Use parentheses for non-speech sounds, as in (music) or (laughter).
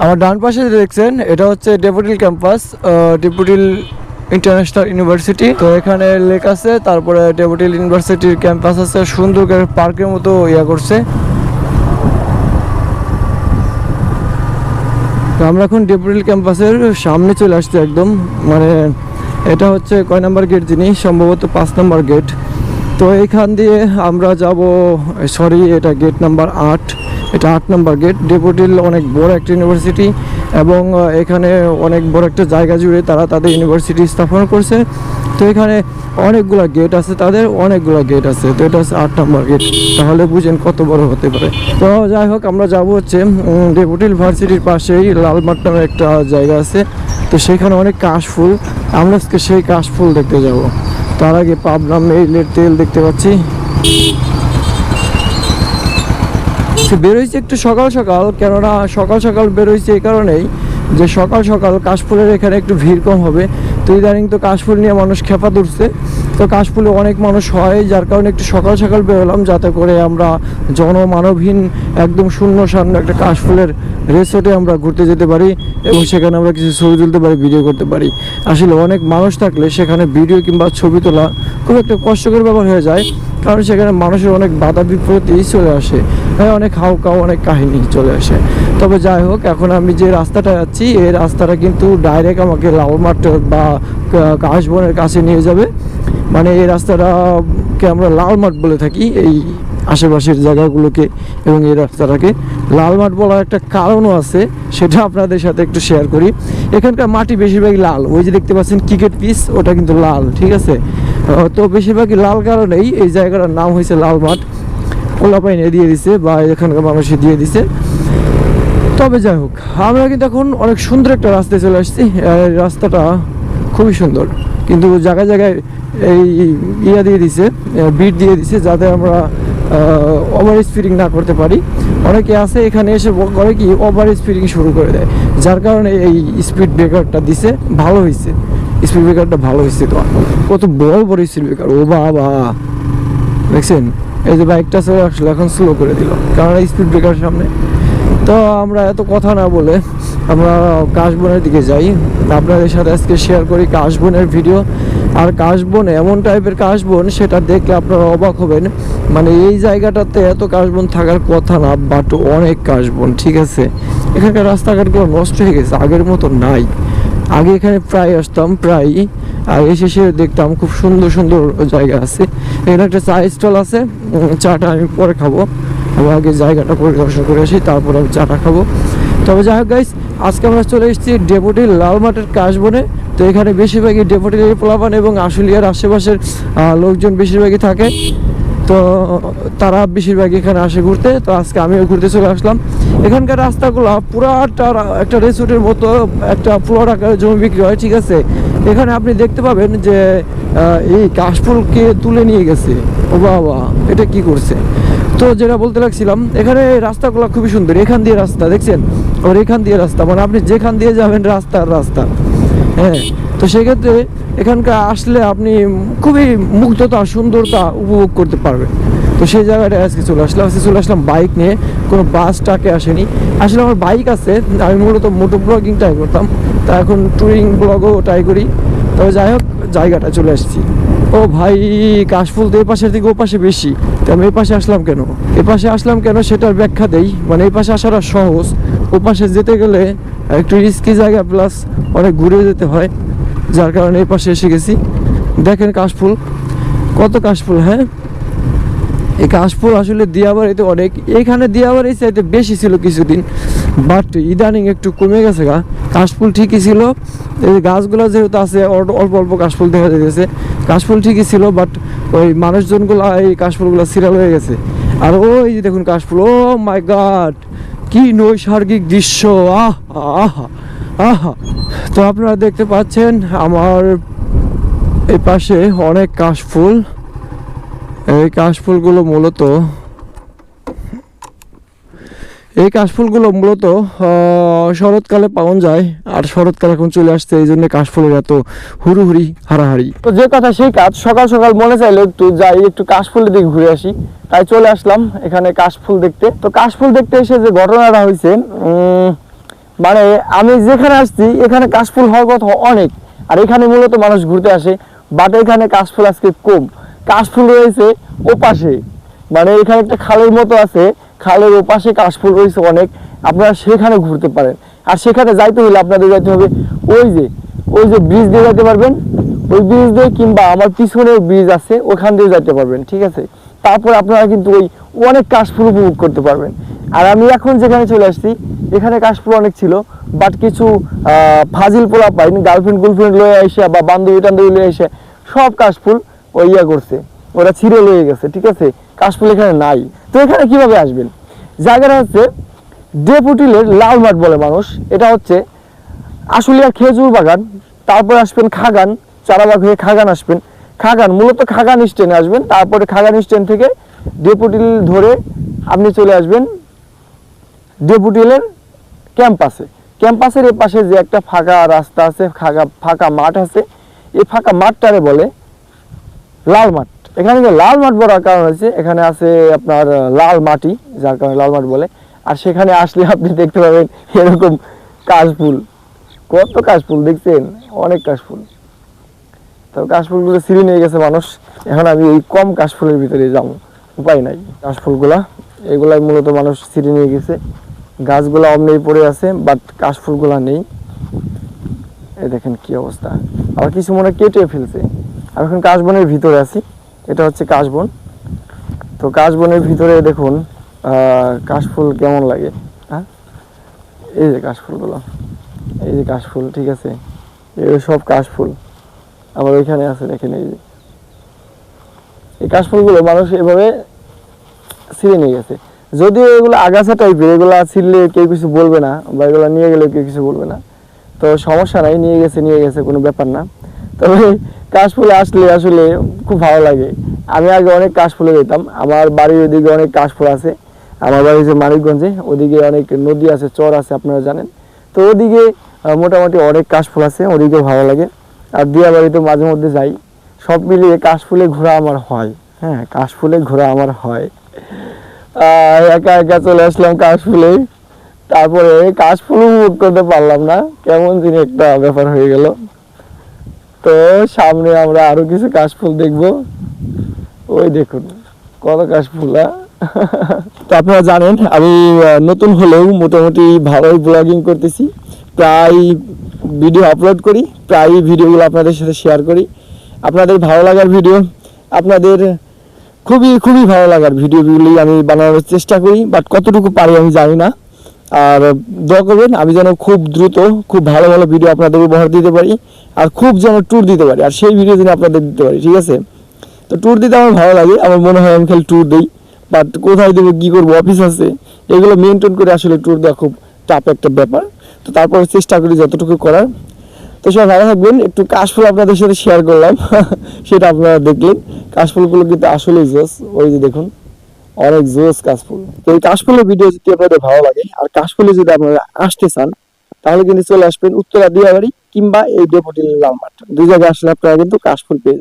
আমার ডান পাশে দেখছেন, এটা হচ্ছে Daffodil campus Daffodil international university. তো এখানে লেক আছে, তারপরে ডেপুটিল ইউনিভার্সিটির ক্যাম্পাস আছে, সুন্দর করে পার্কের মতো ইয়া করছে। তো আমরা এখন ডেপুটিল ক্যাম্পাসের সামনে চলে আসছি একদম মানে এটা হচ্ছে কয় নাম্বার গেট যিনি? সম্ভবত পাঁচ নাম্বার গেট। তো এইখান দিয়ে আমরা যাব সরি এটা গেট নাম্বার আট। এটা আট নম্বর গেট। ডেপুটিল অনেক বড় একটা ইউনিভার্সিটি এবং এখানে অনেক বড় একটা জায়গা জুড়ে তারা তাদের ইউনিভার্সিটি স্থাপন করছে। তো এখানে অনেকগুলা গেট আছে, তাদের অনেকগুলা গেট আছে। তো এটা হচ্ছে আট নম্বর গেট। তাহলে বুঝেন কত বড় হতে পারে। তো যাই হোক, আমরা যাব হচ্ছে ডেপুটিল ভার্সিটির পাশেই লালমাট নামে একটা জায়গা আছে। তো সেখানে অনেক কাশফুল আমরা আজকে সেই কাশফুল দেখতে যাব। তার আগে পাবনা মেইলের তেল দেখতে পাচ্ছি। সে বেরোইছে একটু সকাল সকাল, কেননা সকাল সকাল বেরোইছে এই কারণেই যে সকাল সকাল কাশফুলের এখানে একটু ভিড় কম হবে। তো ইদানিং তো কাশফুল নিয়ে মানুষ খেপা তুলছে তো কাশফুলে অনেক মানুষ হয়, যার কারণে একটু সকাল সকাল বেরোলাম যাতে করে আমরা জনমানবহীন একদম শূন্য সামনে একটা কাশফুলের রেসর্টে আমরা ঘুরতে যেতে পারি এবং সেখানে আমরা কিছু ছবি তুলতে পারি ভিডিও করতে পারি। আসলে অনেক মানুষ থাকলে সেখানে ভিডিও কিংবা ছবি তোলা খুব একটা কষ্টকর ব্যাপার হয়ে যায়, কারণ সেখানে মানুষের অনেক বাধা বিপত্তি চলে আসে হ্যাঁ অনেক হাউ কাউ অনেক কাহিনী চলে আসে। তবে যাই হোক, এখন আমি যে রাস্তাটা যাচ্ছি, এই রাস্তাটা কিন্তু ডাইরেক্ট আমাকে লালমাট বা কাশবনের কাছে নিয়ে যাবে। মানে এই রাস্তাটাকে আমরা লালমাট বলে থাকি, এই আশেপাশের জায়গাগুলোকে এবং এই রাস্তাটাকে। লালমাট বলার একটা কারণও আছে, সেটা আপনাদের সাথে একটু শেয়ার করি। এখানকার মাটি বেশিরভাগই লাল, ওই যে দেখতে পাচ্ছেন ক্রিকেট পিস ওটা কিন্তু লাল, ঠিক আছে? তো বেশিরভাগই লাল কারণেই এই জায়গাটার নাম হয়েছে লাল মাঠ ওলাপাইনে দিয়ে দিছে বা এখানকার মানুষে দিয়ে দিছে। তবে যাই হোক, আমরা কিন্তু এখন অনেক সুন্দর একটা রাস্তায় চলে আসছি। রাস্তাটা খুবই সুন্দর। কিন্তু জায়গায় জায়গায় এই ইয়া দিয়ে দিছে বিট দিয়ে দিছে যাতে আমরা ওভার স্পিডিং না করতে পারি। অনেকে আছে এখানে এসে ব- করে কি ওভার স্পিডিং শুরু করে দেয়। যার কারণে এই স্পিড ব্রেকারটা দিছে, ভালো হয়েছে স্পিড ব্রেকারটা ভালো হয়েছে তো। কত বড় বড় স্পিড ব্রেকার ও বাবা! দেখছেন? এই যে বাইকটা চলে আসলো, এখন স্লো করে দিল। কারণ স্পিড ব্রেকার সামনে তো আমরা এত কথা না বলে আমরা কাশবনের দিকে যাই। আপনাদের সাথে আজকে শেয়ার করি কাশবনের ভিডিও আর কাশবন এমন টাইপের কাশবন, সেটা দেখলে আপনারা অবাক হবেন। মানে এই জায়গাটাতে এত কাশবন থাকার কথা না বাট অনেক কাশবন, ঠিক আছে? এখানকার রাস্তাঘাটগুলো নষ্ট হয়ে গেছে, আগের মতো নাই। আগে এখানে প্রায় আসতাম, প্রায়। আর এসে এসে দেখতাম খুব সুন্দর সুন্দর জায়গা আছে। এখানে একটা চা স্টল আছে চাটা আমি পরে খাব। আমি আগে জায়গাটা পরিদর্শন করে আসি, তারপর আমি চাটা খাব। তবে যাই হোক গাইস আজকে আমরা চলে এসেছি ডেপুটি লালমাটের কাশবনে তো এখানে বেশিরভাগই ডেপুটি পোলাপান এবং আশুলিয়ার আশেপাশের লোকজন বেশিরভাগই থাকে। তো তারা বেশিরভাগ এখানে আসে ঘুরতে। তো আজকে আমিও ঘুরতে চলে আসলাম। এখানকার রাস্তাগুলো পুরাটা একটা রেসোর্টের মতো, একটা পুরো আকারের জমি বিক্রি হয়, ঠিক আছে? এখানে আপনি দেখতে পাবেন যে এই কাশফুলকে তুলে নিয়ে গেছে। ও বাবা, এটা কি করছে? তো যেটা বলতে লাগছিলাম, এখানে রাস্তাগুলো খুবই সুন্দর। এখান দিয়ে রাস্তা, দেখছেন? আর এখান দিয়ে রাস্তা মানে আপনি যেখান দিয়ে যাবেন রাস্তা রাস্তা। হ্যাঁ তো সেক্ষেত্রে এখানকার আসলে আপনি খুবই মুগ্ধতা, সুন্দরতা উপভোগ করতে পারবেন। তো সেই জায়গাটায় আজকে চলে আসলাম। আজকে চলে আসলাম বাইক নিয়ে। কোনো বাস, ট্রাকে আসেনি। আসলে আমার বাইক আছে, আমি মূলত মোটো ব্লগিং ট্রাই করতাম। তা এখন ট্যুরিং ব্লগও ট্রাই করি। তবে যাই হোক, জায়গাটা চলে আসছি। ও ভাই, কাশফুল তো এই পাশের দিকে, ও পাশে বেশি। তো আমি এই পাশে আসলাম কেন? এ পাশে আসলাম কেন সেটার ব্যাখ্যা দেই। মানে এই পাশে আসাটা সহজ। ও পাশে যেতে গেলে একটু রিস্কি জায়গা প্লাস অনেক ঘুরে যেতে হয়। যার কারণে এই পাশে এসে গেছি। দেখেন কাশফুল। কত কাশফুল হ্যাঁ? এই কাশফুল আসলে দিয়াবাড়িতে অনেক। এখানে দিয়াবাড়ি চাইতে বেশি ছিল কিছুদিন বাট ইদানিং একটু কমে গেছে গা। কাশফুল ঠিকই ছিল। এই গাছগুলো যেহেতু আছে, অল্প অল্প কাশফুল দেখা যাইতেছে। কাশফুল ঠিকই ছিল বাট ওই মানুষজনগুলো এই কাশফুলগুলো সিরিয়াল হয়ে গেছে। আর ওই যে দেখুন কাশফুল, ও মাই গড! কি নৈসর্গিক দৃশ্য, আহ, আহা আহা। তো আপনারা দেখতে পাচ্ছেন, আমার এই পাশে অনেক কাশফুল। এই কাশফুলগুলো মূলত এই কাশফুলগুলো মূলত শরৎকালে পাওয়া যায় আর শরৎকাল এখন চলে আসছে, এই জন্য কাশফুলের এত হুড়ুহুড়ি, হারাহারি। তো যে কথা সেই কাজ, সকাল সকাল মনে চাইলো একটু যাই, একটু কাশফুলের দিকে ঘুরে আসি। তাই চলে আসলাম এখানে কাশফুল দেখতে। তো কাশফুল দেখতে এসে যে ঘটনাটা হয়েছে মানে আমি যেখানে আসছি, এখানে কাশফুল হওয়ার কথা অনেক। আর এখানে মূলত মানুষ ঘুরতে আসে বাট এখানে কাশফুল আজকে কম। কাশফুল রয়েছে ওপাশে। মানে এখানে একটা খালের মতো আছে, খালের ওপাশে কাশফুল রয়েছে অনেক, আপনারা সেখানে ঘুরতে পারেন। আর সেখানে যাইতে হলে আপনাদের যাইতে হবে ওই যে ওই যে ব্রিজ দিয়ে যাইতে পারবেন, ওই ব্রিজ দিয়ে কিংবা আমার পিছনে ব্রিজ আছে, ওখান দিয়ে যাইতে পারবেন, ঠিক আছে? তারপর আপনারা কিন্তু ওই অনেক কাশফুল উপভোগ করতে পারবেন। আর আমি এখন যেখানে চলে আসছি, এখানে কাশফুল অনেক ছিল বাট কিছু ফাজিল পোলা পাইনি গার্লফ্রেন্ড গার্লফ্রেন্ড লয়ে এসে বা বান্ধবী টান্ধবী লয়ে এসে সব কাশফুল ওই ইয়া করছে। ওরা ছিঁড়ে লয়ে গেছে, ঠিক আছে? কাশফুল এখানে নাই। তো এখানে কীভাবে আসবেন? জায়গাটা হচ্ছে ডেপুটিলের লাল মাঠ বলে মানুষ। এটা হচ্ছে আশুলিয়া খেজুর বাগান, তারপর আসবেন খাগান, চারাবাগ হয়ে খাগান আসবেন। খাগান, মূলত খাগান স্ট্যান্ডে আসবেন, তারপরে খাগান স্ট্যান্ড থেকে ডেপুটিল ধরে আপনি চলে আসবেন ডেপুটিলের ক্যাম্পাসে। ক্যাম্পাসের এ পাশে যে একটা ফাঁকা রাস্তা আছে, ফাঁকা ফাঁকা মাঠ আছে, এই ফাঁকা মাঠটারে বলে লাল মাঠ। এখানে যে লাল মাঠ বলার কারণ হচ্ছে এখানে আছে আপনার লাল মাটি, যার কারণে লাল মাঠ বলে। আর সেখানে আসলে আপনি দেখতে পাবেন এরকম কাশফুল। কত কাশফুল, দেখছেন? অনেক কাশফুল। তো কাশফুলগুলো সিঁড়ি নিয়ে গেছে মানুষ। এখন আমি এই কম কাশফুলের ভিতরে যাব। উপায় নাই। কাশফুলগুলা, এগুলাই মূলত মানুষ সিঁড়ি নিয়ে গেছে। গাছগুলো অমনেই পড়ে আছে বাট কাশফুলগুলা নেই। এই দেখেন কি অবস্থা। আবার কিছু মনে কেটে ফেলছে। আমি এখন কাশবনের ভিতরে আছি। এটা হচ্ছে কাশবন। তো কাশবনের ভিতরে দেখুন কাশফুল কেমন লাগে হ্যাঁ? এই যে কাশফুলগুলো, এই যে কাশফুল, ঠিক আছে? এই সব কাশফুল। আবার ওইখানে আছে, দেখেন এই যে। এই কাশফুলগুলো মানুষ এভাবে ছিঁড়ে নিয়ে গেছে। যদিও এগুলো আগাছা টাইপের এগুলো ছিঁড়লে কেউ কিছু বলবে না, বা এগুলো নিয়ে গেলে কেউ কিছু বলবে না। তো সমস্যা নাই, নিয়ে গেছে নিয়ে গেছে, কোনো ব্যাপার না। তবে কাশফুলে আসলে আসলে খুব ভালো লাগে। আমি আগে অনেক কাশফুলে যেতাম। আমার বাড়ির ওদিকে অনেক কাশফুল আছে। আমার বাড়ি যে মানিকগঞ্জে। ওদিকে অনেক নদী আছে, চর আছে, আপনারা জানেন। তো ওদিকে মোটামুটি অনেক কাশফুল আছে। ওদিকে ভালো লাগে। আর দিয়া বাড়িতে মাঝে মধ্যে যাই। সব মিলিয়ে কাশফুলে ঘোরা আমার হয়। হ্যাঁ কাশফুলে ঘোরা আমার হয়। একা একা চলে আসলাম কাশফুলে। তারপরে কাশফুল উপভোগ করতে পারলাম না। কেমন যিনি একটা ব্যাপার হয়ে গেল। তো সামনে আমরা আরও কিছু কাশফুল দেখব। ওই দেখুন, কত কাশফুল আহ? তো আপনারা জানেন, আমি নতুন হলেও মোটামুটি ভালোই ব্লগিং করতেছি। প্রায় ভিডিও আপলোড করি, প্রায় ভিডিওগুলো আপনাদের সাথে শেয়ার করি। আপনাদের ভালো লাগার ভিডিও আপনাদের খুবই খুবই ভালো লাগার ভিডিওগুলি আমি বানানোর চেষ্টা করি বাট কতটুকু পারি আমি জানি না। আর দোয়া করবেন, আমি যেন খুব দ্রুত, খুব ভালো ভালো ভিডিও আপনাদের উপহার দিতে পারি আর খুব যেন ট্যুর দিতে পারি। আর সেই ভিডিও যেন আপনাদের দিতে পারি, ঠিক আছে? তো ট্যুর দিতে আমার ভালো লাগে, আমার মনে হয় আমি খালি ট্যুর দিই। বাট কোথায় দেবো, কী করব অফিস আছে। এগুলো মেনটেন করে আসলে ট্যুর দেওয়া খুব টাফ একটা ব্যাপার। তো তারপরে চেষ্টা করি যতটুকু করার। তো সবাই ভালো থাকবেন, একটু কাশফুল আপনাদের সাথে শেয়ার করলাম। (laughs) সেটা আপনারা দেখলেন। কাশফুলগুলো কিন্তু আসলেই জোস ওই যে দেখুন। অনেক জোস কাশফুল তো এই কাশফুলের ভিডিও যদি আপনাদের ভালো লাগে, আর কাশফুলে যদি আপনারা আসতে চান, তাহলে কিন্তু চলে আসবেন উত্তরা দিয়াবাড়ি কিংবা এই ডেপুটি লালমাট দুই জায়গায় আসলে আপনারা কিন্তু কাশফুল পেয়ে।